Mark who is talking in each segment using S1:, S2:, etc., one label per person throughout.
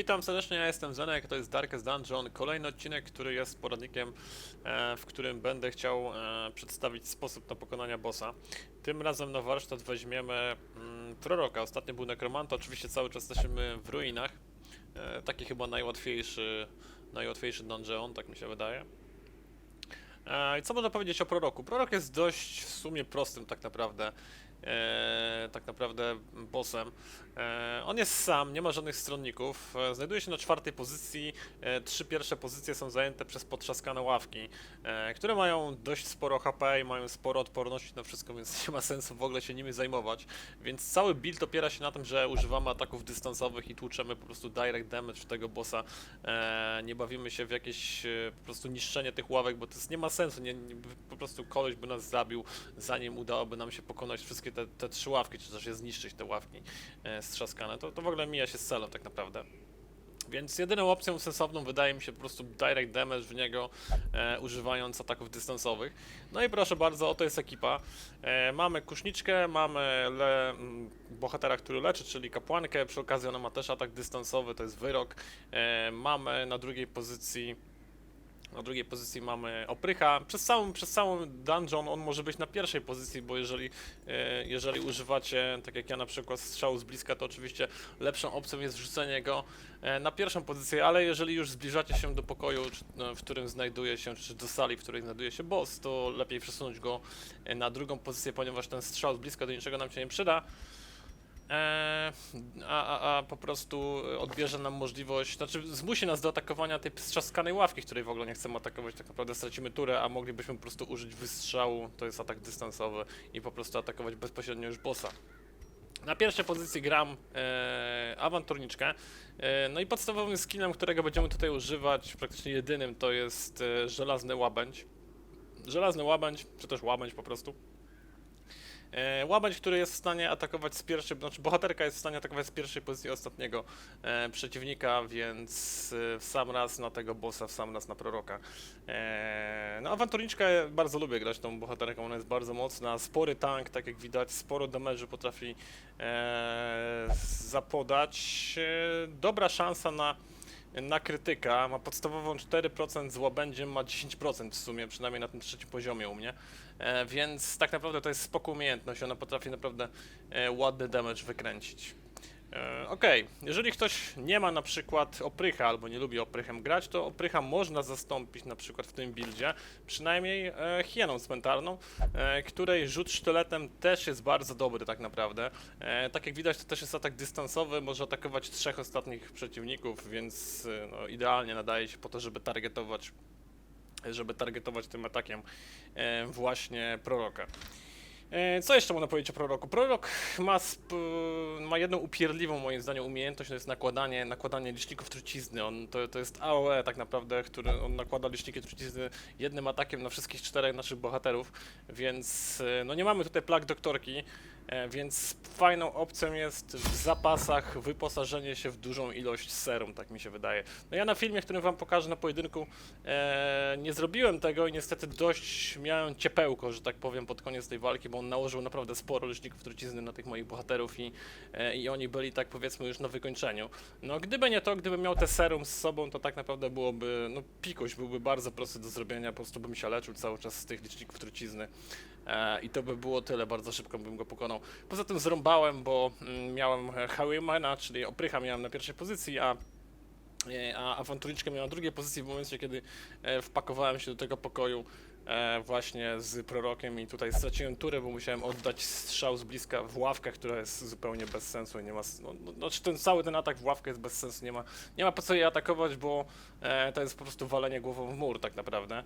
S1: Witam serdecznie, ja jestem Zenek, to jest Darkest Dungeon. Kolejny odcinek, który jest poradnikiem, e, w którym będę chciał e, przedstawić sposób na pokonania bossa. Tym razem na warsztat weźmiemy mm, proroka. Ostatnio był nekromanta, oczywiście cały czas jesteśmy w ruinach. E, taki chyba najłatwiejszy, najłatwiejszy dungeon, tak mi się wydaje. I co można powiedzieć o proroku? Prorok jest dość w sumie prostym tak naprawdę. E, tak naprawdę bossem. E, on jest sam, nie ma żadnych stronników. E, znajduje się na czwartej pozycji. E, trzy pierwsze pozycje są zajęte przez potrzaskane ławki, e, które mają dość sporo HP i mają sporo odporności na wszystko, więc nie ma sensu w ogóle się nimi zajmować. Więc cały build opiera się na tym, że używamy ataków dystansowych i tłuczemy po prostu direct damage tego bossa. E, nie bawimy się w jakieś e, po prostu niszczenie tych ławek, bo to jest, nie ma sensu. Nie, nie, po prostu koleś by nas zabił, zanim udałoby nam się pokonać wszystkie te, te trzy ławki, czy też je zniszczyć te ławki e, strzaskane. To, to w ogóle mija się z celem tak naprawdę. Więc jedyną opcją sensowną wydaje mi się po prostu direct damage w niego, e, używając ataków dystansowych. No i proszę bardzo, oto jest ekipa. E, mamy kuszniczkę, mamy le, m, bohatera, który leczy, czyli kapłankę. Przy okazji ona ma też atak dystansowy, to jest wyrok. E, mamy na drugiej pozycji na drugiej pozycji mamy oprycha. Przez całą, przez całą dungeon on może być na pierwszej pozycji, bo jeżeli, e, jeżeli używacie, tak jak ja na przykład, strzału z bliska, to oczywiście lepszą opcją jest wrzucenie go e, na pierwszą pozycję, ale jeżeli już zbliżacie się do pokoju, no, w którym znajduje się, czy do sali, w której znajduje się boss, to lepiej przesunąć go e, na drugą pozycję, ponieważ ten strzał z bliska do niczego nam się nie przyda. Eee, a, a, a po prostu odbierze nam możliwość, znaczy zmusi nas do atakowania tej strzaskanej ławki, której w ogóle nie chcemy atakować, tak naprawdę stracimy turę, a moglibyśmy po prostu użyć wystrzału, to jest atak dystansowy i po prostu atakować bezpośrednio już bossa. Na pierwszej pozycji gram e, awanturniczkę. E, no i podstawowym skillem, którego będziemy tutaj używać, praktycznie jedynym, to jest e, żelazny łabędź. Żelazny łabędź, czy też łabędź po prostu. E, łabędź, który jest w stanie atakować z pierwszej, znaczy bohaterka jest w stanie atakować z pierwszej pozycji ostatniego e, przeciwnika, więc e, w sam raz na tego bossa, w sam raz na proroka. No awanturniczkę bardzo lubię grać tą bohaterką, ona jest bardzo mocna, spory tank, tak jak widać, sporo damage'u potrafi zapodać. Dobra szansa na na krytyka, ma podstawową 4%, z łabędziem ma 10% w sumie, przynajmniej na tym trzecim poziomie u mnie. E, więc tak naprawdę to jest spoko umiejętność, ona potrafi naprawdę e, ładny damage wykręcić. E, jeżeli ktoś nie ma na przykład oprycha albo nie lubi oprychem grać, to oprycha można zastąpić na przykład w tym buildzie, przynajmniej e, hieną cmentarną, e, której rzut sztyletem też jest bardzo dobry tak naprawdę. E, tak jak widać to też jest atak dystansowy, może atakować trzech ostatnich przeciwników, więc e, no, idealnie nadaje się po to, żeby targetować żeby targetować tym atakiem e, właśnie proroka. E, Co jeszcze można powiedzieć o proroku? Prorok ma, ma jedną upierdliwą moim zdaniem umiejętność, to jest nakładanie, nakładanie liczników trucizny. On, to, to jest AOE tak naprawdę, który on nakłada liczniki trucizny jednym atakiem na wszystkich czterech naszych bohaterów, więc e, no nie mamy tutaj plag doktorki, więc fajną opcją jest w zapasach wyposażenie się w dużą ilość serum, tak mi się wydaje. No ja na filmie, który wam pokażę na pojedynku, e, nie zrobiłem tego i niestety dość miałem ciepełko, że tak powiem, pod koniec tej walki, bo on nałożył naprawdę sporo liczników trucizny na tych moich bohaterów i, e, i oni byli tak powiedzmy już na wykończeniu. No gdyby nie to, gdybym miał te serum z sobą, to tak naprawdę byłoby, no pikuś byłby bardzo prosty do zrobienia, po prostu bym się leczył cały czas z tych liczników trucizny. E, I to by było tyle, bardzo szybko bym go pokonał. Poza tym zrąbałem, bo mm, miałem Hawimana, czyli oprycha miałem na pierwszej pozycji, a e, a awanturniczkę miałem na drugiej pozycji w momencie, kiedy e, wpakowałem się do tego pokoju właśnie z prorokiem i tutaj straciłem turę, bo musiałem oddać strzał z bliska w ławkę, która jest zupełnie bez sensu i nie ma, no, no, znaczy ten cały ten atak w ławkę jest bez sensu, nie ma, nie ma po co jej atakować, bo to jest po prostu walenie głową w mur tak naprawdę.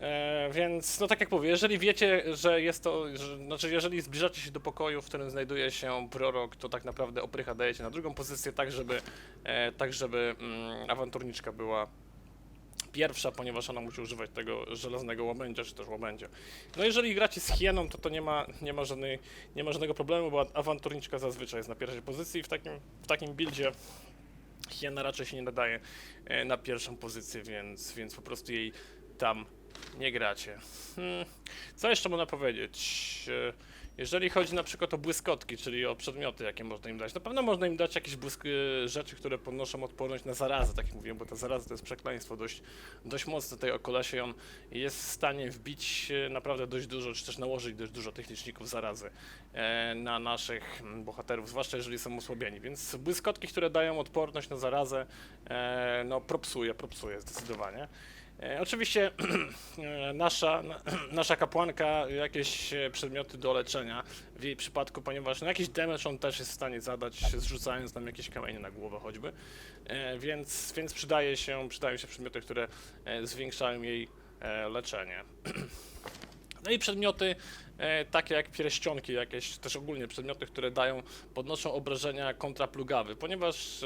S1: E, więc, no tak jak mówię, jeżeli wiecie, że jest to, że, znaczy jeżeli zbliżacie się do pokoju, w którym znajduje się prorok, to tak naprawdę oprycha dajecie na drugą pozycję, tak żeby, e, tak żeby mm, awanturniczka była pierwsza, ponieważ ona musi używać tego żelaznego łabędzia, czy też łabędzia. No jeżeli gracie z hieną, to to nie ma, nie ma, żadnej, nie ma żadnego problemu, bo awanturniczka zazwyczaj jest na pierwszej pozycji w takim, w takim buildzie. Hiena raczej się nie nadaje e, na pierwszą pozycję, więc, więc po prostu jej tam nie gracie. Hmm. Co jeszcze można powiedzieć? E, Jeżeli chodzi na przykład o błyskotki, czyli o przedmioty, jakie można im dać, na pewno można im dać jakieś błysk e, rzeczy, które podnoszą odporność na zarazę, tak jak mówiłem, bo ta zaraza to jest przekleństwo dość, dość mocne tej o kolesie. On jest w stanie wbić e, naprawdę dość dużo, czy też nałożyć dość dużo tych liczników zarazy na naszych mm, bohaterów, zwłaszcza jeżeli są osłabieni. Więc błyskotki, które dają odporność na zarazę, no propsuje, propsuje zdecydowanie. E, oczywiście e, nasza, na, nasza kapłanka jakieś e, przedmioty do leczenia w jej przypadku, ponieważ no, jakiś damage on też jest w stanie zadać, zrzucając nam jakieś kamienie na głowę choćby, więc, więc przydaje się, przydają się przedmioty, które zwiększają jej leczenie. No i przedmioty e, takie jak pierścionki, jakieś też ogólnie przedmioty, które dają, podnoszą obrażenia kontra plugawy, ponieważ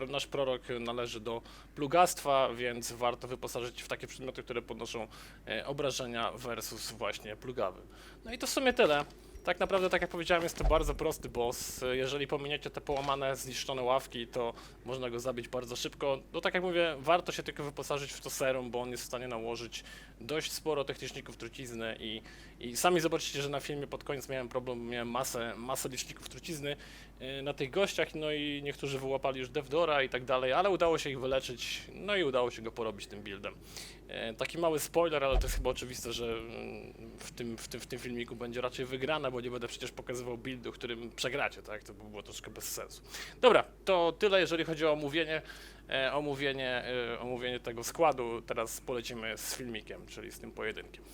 S1: e, nasz prorok należy do plugastwa, więc warto wyposażyć w takie przedmioty, które podnoszą e, obrażenia versus właśnie plugawy. No i to w sumie tyle. Tak naprawdę, tak jak powiedziałem, jest to bardzo prosty boss. Jeżeli pominiecie te połamane, zniszczone ławki, to można go zabić bardzo szybko. No tak jak mówię, warto się tylko wyposażyć w to serum, bo on jest w stanie nałożyć dość sporo tych liczników trucizny i, i sami zobaczycie, że na filmie pod koniec miałem problem, miałem masę, masę liczników trucizny e, na tych gościach, no i niektórzy wyłapali już Devdora i tak dalej, ale udało się ich wyleczyć, no i udało się go porobić tym buildem. E, Taki mały spoiler, ale to jest chyba oczywiste, że mm, w tym, w tym, w tym filmiku będzie raczej wygrana, bo nie będę przecież pokazywał buildu, którym przegracie, tak? To by było troszkę bez sensu. Dobra, to tyle, jeżeli chodzi o omówienie, e, omówienie, omówienie tego składu. Teraz polecimy z filmikiem, czyli z tym pojedynkiem.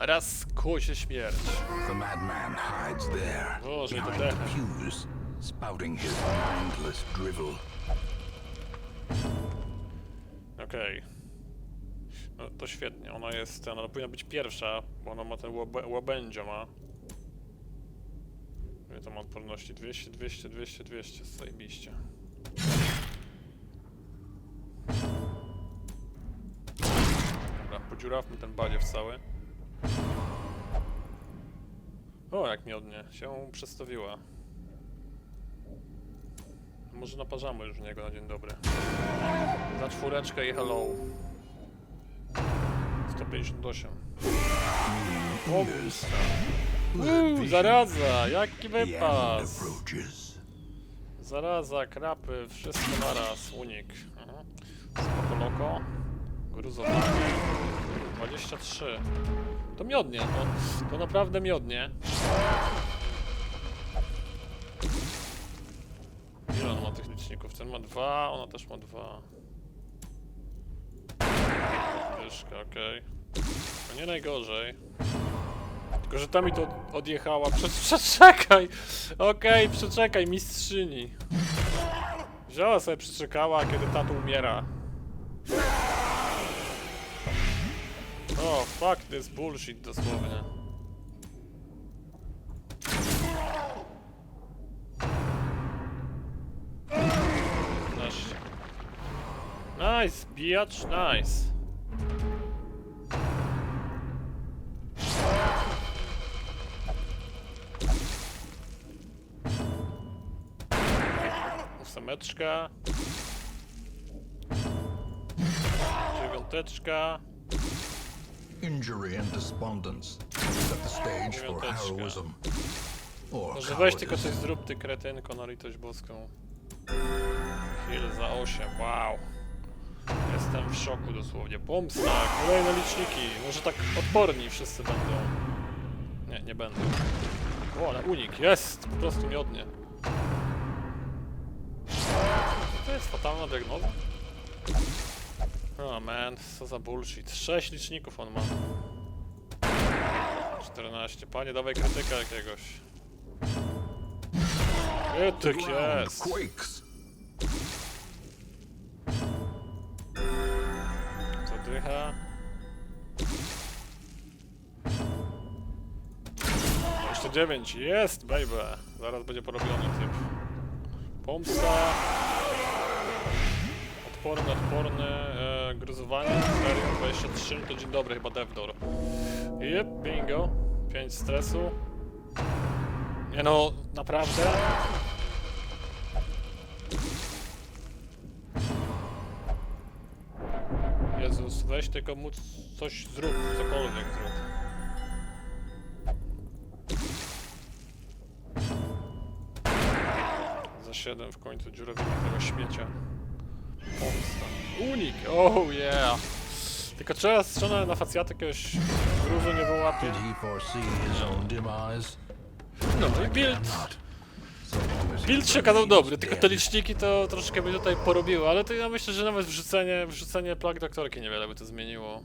S1: Raz kusie śmierć.
S2: The madman hides there,
S1: Boże, to
S2: behind the
S1: decha.
S2: pews, spouting his mindless drivel.
S1: Okej. No to świetnie, ona jest, ona powinna być pierwsza, bo ona ma ten łabę- łabędzio ma. Ile to ma odporności? 200, 200, 200, 200, zajebiście. Dobra, podziurawmy ten badziew cały. O, jak miodnie, się przedstawiła. Może naparzamy już w niego na dzień dobry. Za czwóreczkę i hello. 158.
S2: Ears,
S1: Uuu, zaraza! Jaki wypas! Zaraza, krapy, wszystko naraz, unik. Mhm. Spoko loko. Gruzowanie. 23. To miodnie, to, to naprawdę miodnie. Ile on ma tych liczników? Ten ma dwa, ona też ma dwa. Dyszka, okej. No nie najgorzej. Tylko, że ta mi to od- odjechała. Prze przeczekaj! Okej, przeczekaj, mistrzyni. Wzięła sobie, przeczekała, kiedy tato umiera. O, fuck this bullshit dosłownie. Nasz. Nice, bijacz, nice. Ósemeczka. Dziewiąteczka.
S2: Injury and despondence set the stage for heroism. Or
S1: Może weź tylko
S2: cowardice.
S1: coś zrób, ty kretynko, na litość boską. Heal za 8, wow. Jestem w szoku dosłownie. Pomsta, kolejne liczniki. Może tak odporni wszyscy będą. Nie, nie będą. O, ale unik, jest! Po prostu miodnie. To jest fatalna diagnoza? Oh man, co za bullshit. 6 liczników on ma. 14. Panie, dawaj krytyka jakiegoś. Krytyk jest! Zadycha. 29, jest baby! Zaraz będzie porobiony typ. Pomsta. Odporny, odporny, gruzowanie, 23, no to dzień dobry, chyba devdoor. Jep, bingo. 5 stresu. Nie no, naprawdę? Jezus, weź tylko mu coś zrób, cokolwiek zrób. Za 7 w końcu dziurowy tego śmiecia. Pomsta. Unik! Oh yeah! Tylko trzeba strzelać na facjatę jakiegoś gruzu nie wyłapie. No i build, build się okazał dobry, tylko te liczniki to troszkę by tutaj porobiły, ale to ja myślę, że nawet wrzucenie, wrzucenie plag doktorki niewiele by to zmieniło.